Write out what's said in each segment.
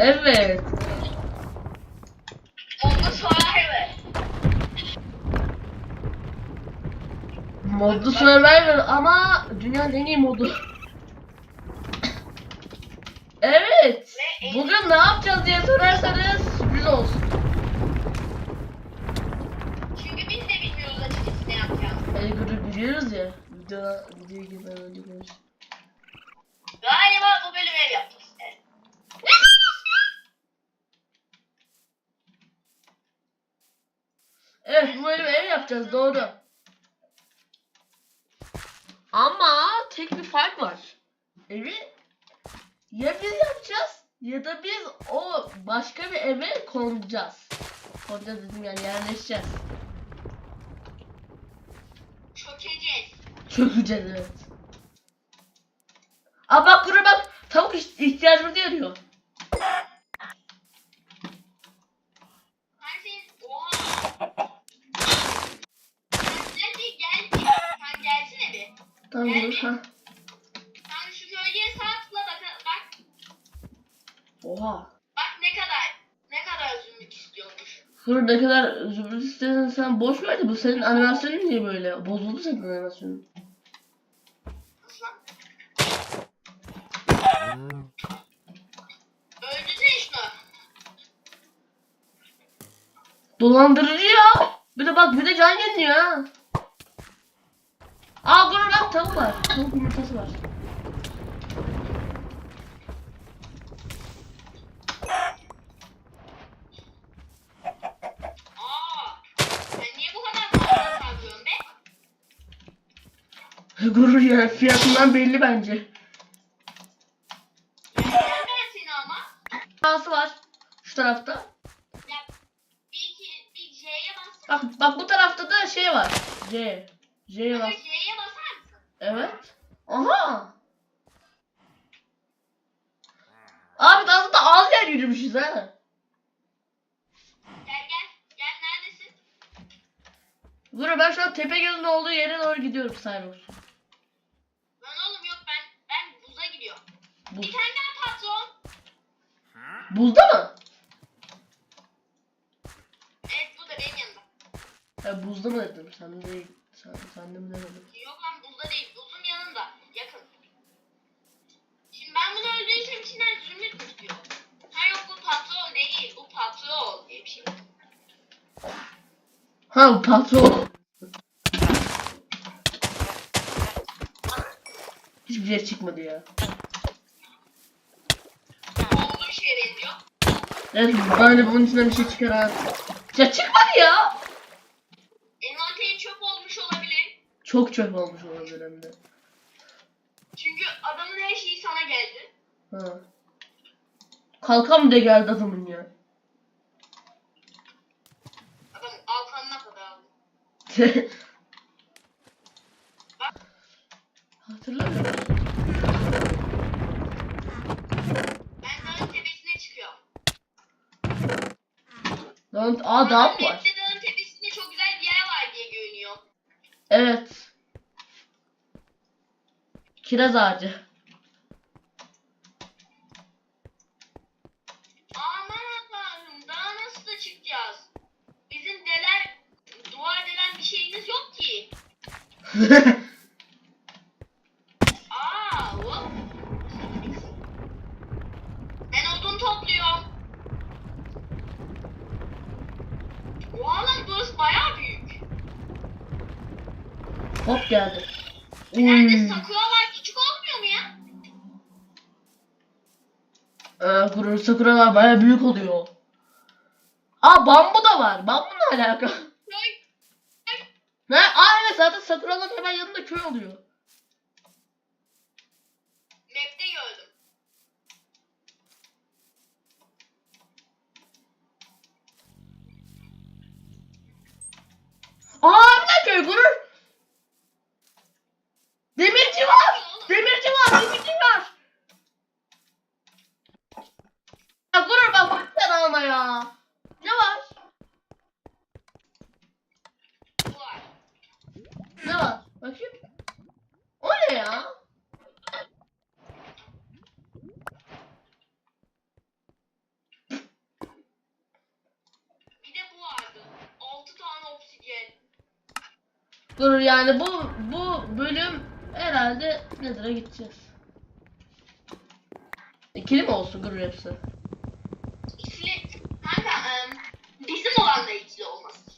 Evet. Onda Survivor. Modlu Survivor ama dünyanın en iyi modu. Evet. Bugün ne yapacağız diye sorarsanız sürpriz olsun. Çünkü biz de bilmiyoruz açıkçası ne yapacağız. El grubu biliyoruz ya. Video, videoya girmeden önce konuş. Galiba bu bölüm ev yapacağız. Evet. Bu bölüm ev yapacağız doğru. Ama tek bir fark var. Evi ya biz yapacağız ya da biz o başka bir eve konacağız. Konacağız dedim yani yerleşeceğiz. Çökeceğiz. Çökeceğiz evet. Aa bak kuru bak tavuk iht- ihtiyacımızı yarıyor. Sen senin... Oha. Sen de gel. Sen gelsene bir. Tamam dur ha. Sen şu gölgeye sağ tıkla bak. Bak, Oha. bak ne kadar. Ne kadar zümrüt istiyormuş. Kuru ne kadar zümrüt istedin sen boş ver de bu senin animasyonun niye böyle? Bozuldu senin animasyonun. Nasıl lan? Dolandırıcı ya. Bir de bak bir de can yeniliyor ha. Aa dur bak tavuk var. Tavuk yumurtası var. Aa. Sen niye bu kadar fazla saklıyorsun be? Gurur ya fiyatından belli bence. Yerden ben seni ama. Şansı var. Şu tarafta. Ya bir iki bir J'ye bas. Bak bak bu tarafta da şey var. C. C'ye Ama bak. J'ye basar mısın? Evet. Aha. Abi daha aslında az yer yürümüşüz ha. Gel gel. Gel neredesin? Gurur ben şu an Tepegöz'ün olduğu yere doğru gidiyorum Cyrox. Lan oğlum yok ben ben buza gidiyorum. Bu, Bir tane daha patron. buzda mı? Evet bu da benim yanımda. Ha, buzda mı dedim? Sen değil. Sen, sen de mi demedin? Yok lan buzda değil. Buzun yanında. Yakın. Şimdi ben bunu öldürürsem içinden zümrüt mü çıkıyor? Ha yok bu patron değil. Bu patron diye bir şey. Ha bu patron. Hiçbir şey çıkmadı ya. Oldu bir şeye benziyor. Evet böyle bunun içinden bir şey çıkar ha. Ya çıkmadı ya. Envanterin çöp olmuş olabilir. Çok çöp olmuş o dönemde. Çünkü adamın her şeyi sana geldi. Ha. Kalkan bile geldi adamın ya. Adam alkanına kadar aldı. Hatırlamıyorum. Ben dağın tepesine çıkıyorum. Lan, aa var? Map'te dağın tepesinde çok güzel bir yer var diye görünüyor. Evet. Kiraz ağacı. Aman Allah'ım daha nasıl da çıkacağız? Bizim deler, duvar delen bir şeyimiz yok ki. Aa, hop. Ben odun topluyorum. Oha lan burası bayağı büyük. Hop geldi. Nerede Uy. sakuralar küçük olmuyor mu ya? Ee, kuru sakuralar baya büyük oluyor. Aa bambu da var. Bambu ne alaka? Ne? Aa evet zaten sakuraların hemen yanında köy oluyor. Bakayım. O ne ya? Bir de bu vardı. 6 tane obsidyen. Dur yani bu bu bölüm herhalde nedir'e gideceğiz. E, ikili mi olsun gurur hepsi? İkili kanka ıı, bizim olanla ikili olmasın.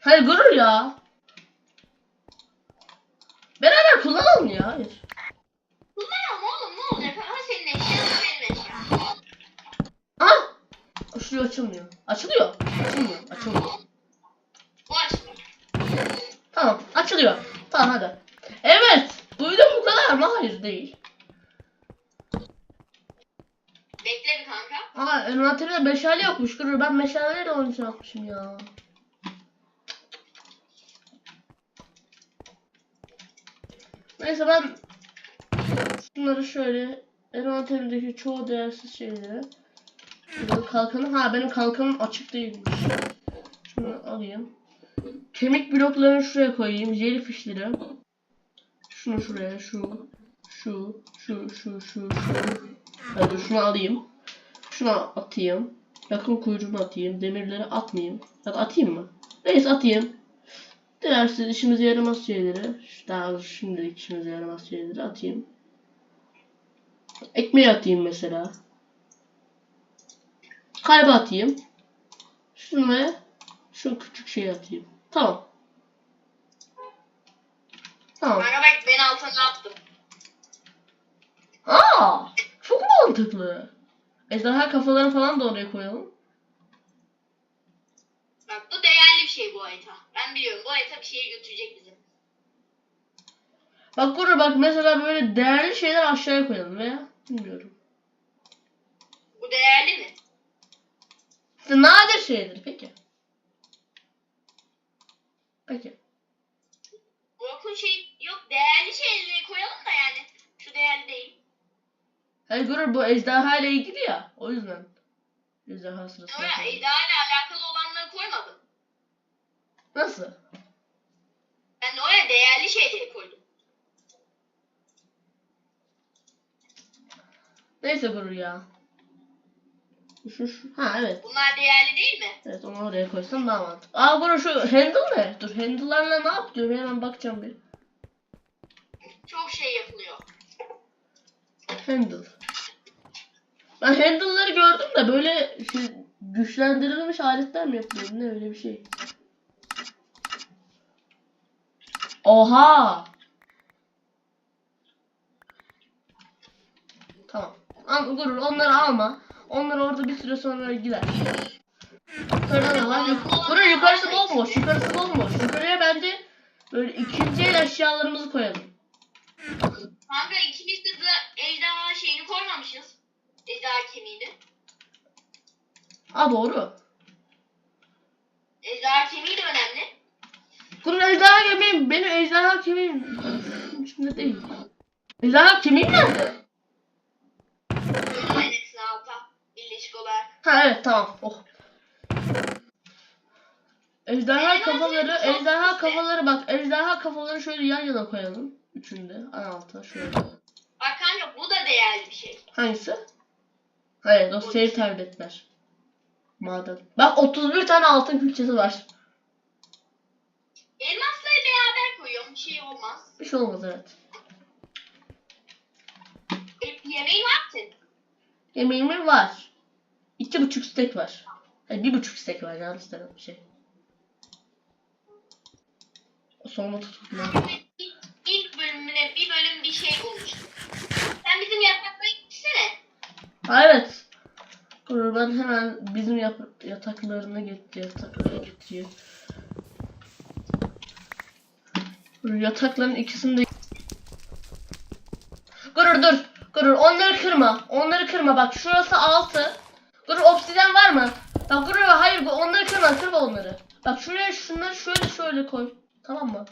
Hayır gurur ya. Bekle bir kanka. Aa envanterimde meşale yokmuş. Gurur ben meşaleyle oynayacakmışım ya. Neyse ben bunları şöyle envanterimdeki çoğu değersiz şeyleri Şurada kalkanım ha benim kalkanım açık değilmiş. Şunu alayım. Kemik bloklarını şuraya koyayım. Jellyfishleri. Şunu şuraya şu şu şu şu şu şu. Hadi şunu alayım. Şuna atayım. Yakın kuyruğunu atayım. Demirleri atmayayım. Ya atayım mı? Neyse atayım. Dilersiz işimize yaramaz şeyleri. şu- Daha doğrusu şimdilik işimize yaramaz şeyleri atayım. Ekmeği atayım mesela. Kalbe atayım. Şunu ve şu küçük şeyi atayım. Tamam. Tamam. Kanka bak ben altına attım. Aa, çok mantıklı. Ejderha kafalarını falan da oraya koyalım. Bak bu değerli bir şey bu harita. Ben biliyorum bu harita bir şeye götürecek bizi. Bak burada bak mesela böyle değerli şeyler aşağıya koyalım veya bilmiyorum. Bu değerli mi? İşte nadir şeydir peki. Peki. Brock'un şey yok değerli şeyleri koyalım da yani. Şu değerli değil. Hayır Gurur bu ejderha ile ilgili ya. O yüzden. Ejderha. Oraya koyalım. Eda ile alakalı olanları koymadım. Nasıl? Ben oraya değerli şeyleri koydum. Neyse Gurur ya. Şu, şu. Ha evet. Bunlar değerli değil mi? Evet onu oraya koysam daha mantıklı. Aa Gurur şu handle ne? Dur handle'larla ne yapıyor? Hemen bakacağım bir. Çok şey yapılıyor. Handle. Ben handle'ları gördüm de böyle şey, güçlendirilmiş aletler mi yapıyor? Ne öyle bir şey. Oha! Tamam. Al, Gurur onları alma. Onlar orada bir süre sonra gider. Yukarıda Gurur yukarısı bomboş. Yukarısı bomboş. Yukarıya bence böyle ikinci el eşyalarımızı koyalım. Kanka ikimiz de da ejderha şeyini koymamışız. Ejderha kemiğini. Ha doğru. Ejderha kemiği de önemli. Bunun ejderha kemiğim, benim ejderha kemiğim içinde değil. Ejderha kemiğim nerede? Alta. Birleşik olarak. Ha evet tamam. Oh. Ejderha kafaları, ejderha kafaları bak. Ejderha kafaları şöyle yan yana koyalım. Üçünde. En alta şöyle. Bak kanka bu da değerli bir şey. Hangisi? Hayır save tabletler. Maden. Bak 31 tane altın külçesi var. Elmasları beraber koyuyorum. Bir şey olmaz. Bir şey olmaz evet. E, yemeğin var mı senin? Yemeğimin var. İki buçuk stek var. Hayır, bir buçuk stek var yanlış bir şey. O sonra tutulmuyor. İlk, ilk bölümüne bir bölüm bir şey bulmuştum. Sen bizim yataklara gitsene. Evet. Gurur ben hemen bizim yap yataklarına gitti. Yataklara getiriyor. Gurur yatakların ikisini de... Gurur dur. Gurur onları kırma. Onları kırma bak şurası altı. Gurur obsidyen var mı? Bak Gurur hayır onları kırma kırma onları. Bak şuraya şunları şöyle şöyle koy. Tamam mı?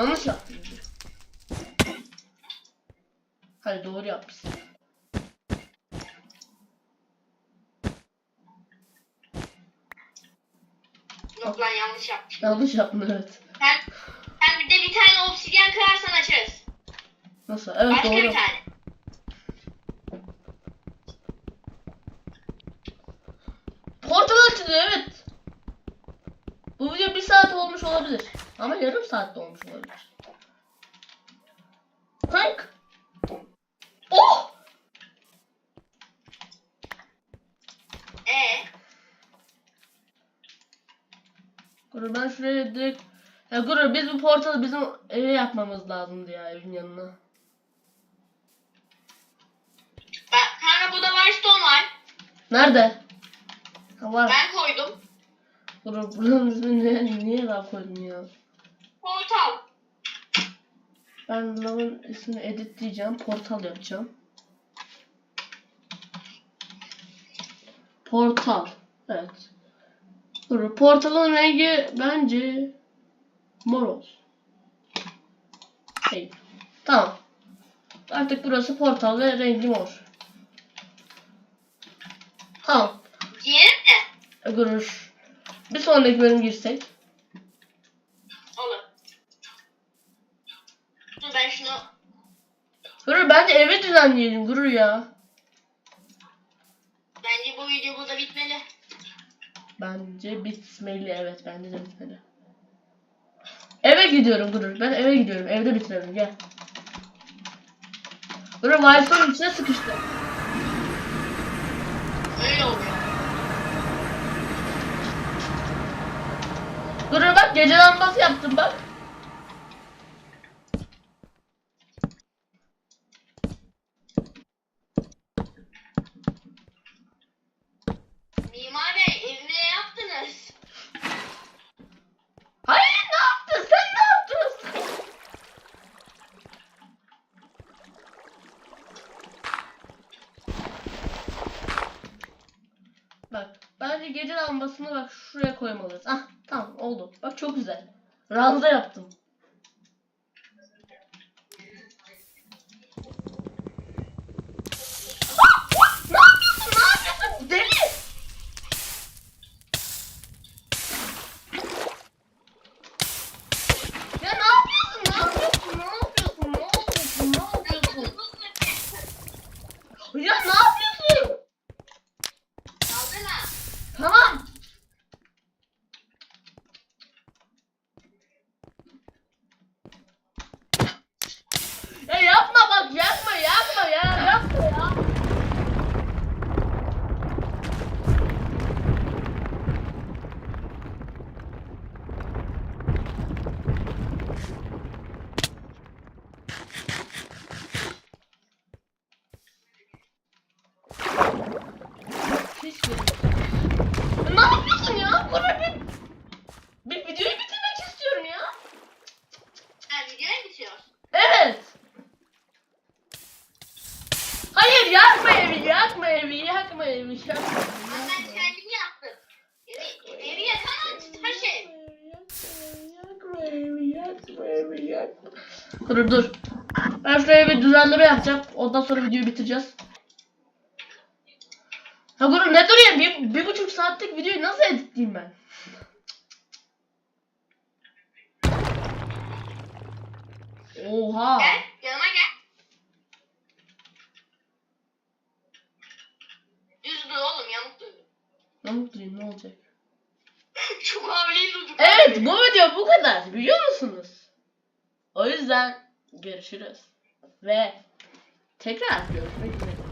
Yanlış yaptım. Hadi doğru yapmışsın. Yok lan yanlış yaptım. Yanlış yaptım evet. Sen, sen bir de bir tane obsidyen kırarsan açarız. Nasıl? Evet Başka doğru. Başka bir tane. Portal açıldı evet. Saat olmuş olabilir. Ama yarım saatte olmuş olabilir. Hank. Oh! Ee, Guru ben şuraya direkt... Ya Guru biz bu portalı bizim eve yapmamız lazımdı ya evin yanına. ben, kanka burada var stone var. Nerede? Ha var. Ben koydum. Guru buranın ismini niye, niye daha koydun ya? Portal. Ben lavın ismini editleyeceğim. Portal yapacağım. Portal. Evet. Dur, portalın rengi bence mor olsun. Değil. Tamam. Artık burası portal ve rengi mor. Tamam. Diğeri ne? Gurur. Bir sonraki bölüm girsek. Olur. Ben şunu Gurur bence eve düzenleyelim Gurur ya. bence bu video burada bitmeli. Bence bitmeli evet bence de bitmeli. Eve gidiyorum Gurur. Ben eve gidiyorum. Evde bitirelim gel. Gurur Wi-Fi'nin içine sıkıştı. Öyle oluyor. Gurur bak gece lambası yaptım bak. Mimar Bey ne yaptınız? Hayır ne yaptın? Sen ne yaptın? Bak bence gece lambasını bak şuraya koymalıyız. Ah oldu. Bak çok güzel. Ranza yaptım. ne yapıyorsun? Ne yapıyorsun? Deli! Ya ne yapıyorsun? Ne yapıyorsun? Ne yapıyorsun? Ne yapıyorsun? Ne yapıyorsun? Ya ne yapıyorsun? Kaldıra. Tamam. Ya yapma bak yapma yapma ya yapma ya. Keşke. Ne yapıyorsun ya? Bana bir, bir videoyu bitirmek istiyorum ya. Ha videoya bitiyor. Evet. Hayır yakma evi, yakma evi, yakma Ama ben kendim yaptım. Evi, evi yakamam her şey. Dur dur. Ben şuraya bir düzenleme yapacağım. Ondan sonra videoyu bitireceğiz. Ha Guru ne durayım? Bir, bir buçuk saatlik videoyu nasıl editleyeyim ben? Oha. Gel yanıma gel. Düz dur oğlum yamuk dur. Yamuk durayım ne olacak? Şu maviyi durduk. Evet bu video bu kadar biliyor musunuz? O yüzden görüşürüz. Ve tekrar görüşmek üzere.